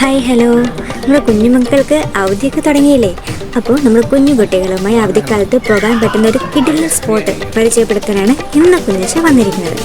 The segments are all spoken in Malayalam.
Hi hello. നമ്മുടെ കുഞ്ഞുമക്കൾക്ക് അവധിയൊക്കെ തുടങ്ങിയില്ലേ? അപ്പോൾ നമ്മൾ കുഞ്ഞു കുട്ടികളുമായി അവധിക്കാലത്ത് പോകാൻ പറ്റുന്ന ഒരു കിടിലൻ സ്പോട്ട് പരിചയപ്പെടുത്താനാണ് ഇന്ന് കുഞ്ഞച്ച വന്നിരിക്കുന്നത്.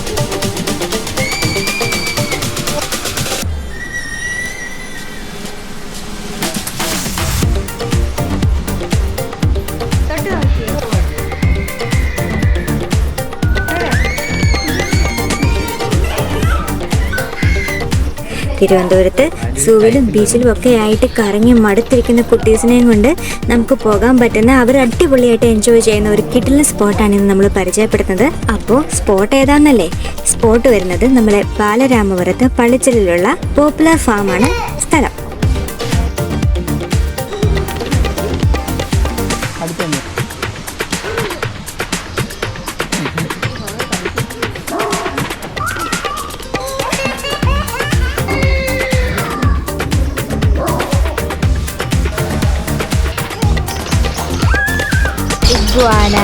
തിരുവനന്തപുരത്ത് സൂവിലും ബീച്ചിലും ഒക്കെ ആയിട്ട് കറങ്ങി മടുത്തിരിക്കുന്ന കുട്ടീസിനെയും കൊണ്ട് നമുക്ക് പോകാൻ പറ്റുന്ന അവർ അടിപൊളിയായിട്ട് എൻജോയ് ചെയ്യുന്ന ഒരു കിടിലൻ സ്പോട്ടാണ് ഇന്ന് നമ്മൾ പരിചയപ്പെടുത്തുന്നത്. അപ്പോൾ സ്പോട്ട് ഏതാണെന്നല്ലേ സ്പോട്ട് വരുന്നത് നമ്മളെ ബാലരാമപുരത്ത് പള്ളിച്ചലിലുള്ള പോപ്പുലർ ഫാമാണ് സ്ഥലം. ഇഗ്വാന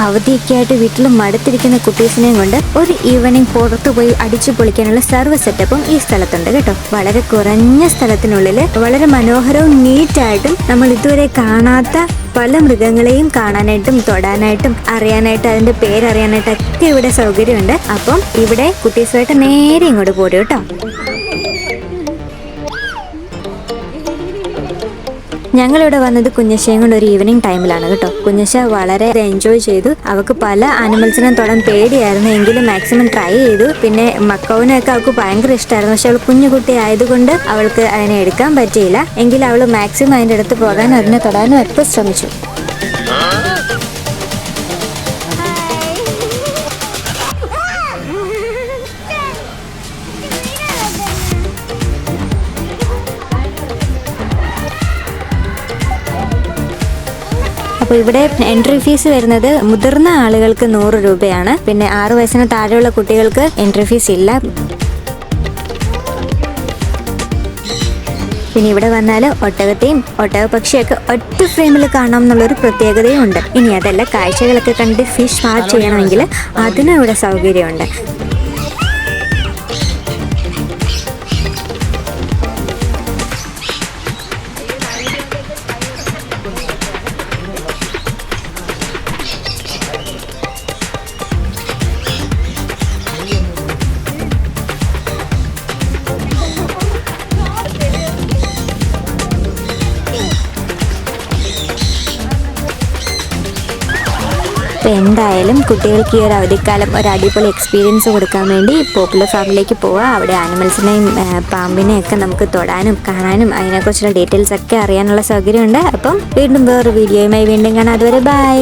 അവധിയൊക്കെ ആയിട്ട് വീട്ടിൽ മടുത്തിരിക്കുന്ന കുട്ടീസിനെയും കൊണ്ട് ഒരു ഈവനിങ് പുറത്തു പോയി അടിച്ചു പൊളിക്കാനുള്ള സർവ സെറ്റപ്പും ഈ സ്ഥലത്തുണ്ട് കേട്ടോ. വളരെ കുറഞ്ഞ സ്ഥലത്തിനുള്ളിൽ വളരെ മനോഹരവും നീറ്റായിട്ടും നമ്മൾ ഇതുവരെ കാണാത്ത പല മൃഗങ്ങളെയും കാണാനായിട്ടും തൊടാനായിട്ടും അറിയാനായിട്ട് അതിന്റെ പേരറിയാനായിട്ടൊക്കെ ഇവിടെ സൗകര്യമുണ്ട്. അപ്പം ഇവിടെ കുട്ടീസുമായിട്ട് നേരെ ഇങ്ങോട്ട് പോരും കേട്ടോ. ഞങ്ങളിവിടെ വന്നത് കുഞ്ഞശ്ശയും കൊണ്ട് ഒരു ഈവനിങ് ടൈമിലാണ് കേട്ടോ. കുഞ്ഞശ്ശ വളരെ എൻജോയ് ചെയ്തു. അവൾക്ക് പല ആനിമൽസിനെ തൊടാൻ പേടിയായിരുന്നു. എങ്കിലും മാക്സിമം ട്രൈ ചെയ്തു. പിന്നെ മക്കൗവിനൊക്കെ അവൾക്ക് ഭയങ്കര ഇഷ്ടമായിരുന്നു പക്ഷെ അവൾ കുഞ്ഞുകുട്ടി ആയതുകൊണ്ട് അവൾക്ക് അതിനെ എടുക്കാൻ പറ്റിയില്ല. എങ്കിലും അവൾ മാക്സിമം അതിന്റെ അടുത്ത് പോകാനും അതിനെ തൊടാനും ഒക്കെ ശ്രമിച്ചു. അപ്പോൾ ഇവിടെ എൻട്രി ഫീസ് വരുന്നത് മുതിർന്ന ആളുകൾക്ക് നൂറ് രൂപയാണ്. പിന്നെ ആറു വയസ്സിന് താഴെയുള്ള കുട്ടികൾക്ക് എൻട്രി ഫീസ് ഇല്ല. പിന്നെ ഇവിടെ വന്നാൽ ഒട്ടകത്തെയും ഒട്ടക പക്ഷിയൊക്കെ ഒറ്റ ഫ്രെയിമിൽ കാണാം എന്നുള്ളൊരു പ്രത്യേകതയും ഉണ്ട്. ഇനി അതല്ല കാഴ്ചകളൊക്കെ കണ്ട് ഫിഷ് വാച്ച് ചെയ്യണമെങ്കിൽ അതിനും ഇവിടെ സൗകര്യമുണ്ട്. അപ്പോൾ എന്തായാലും കുട്ടികൾക്ക് ഈ ഒരു അവധിക്കാലം ഒരു അടിപൊളി എക്സ്പീരിയൻസ് കൊടുക്കാൻ വേണ്ടി പോപ്പുലർ ഫാമിലേക്ക് പോവുക അവിടെ ആനിമൽസിനെയും പാമ്പിനെയും ഒക്കെ നമുക്ക് തൊടാനും കാണാനും അതിനെക്കുറിച്ചുള്ള ഡീറ്റെയിൽസ് ഒക്കെ അറിയാനുള്ള സൗകര്യമുണ്ട്. അപ്പം വീണ്ടും വേറൊരു വീഡിയോയുമായി വീണ്ടും കാണാം. അതുവരെ ബൈ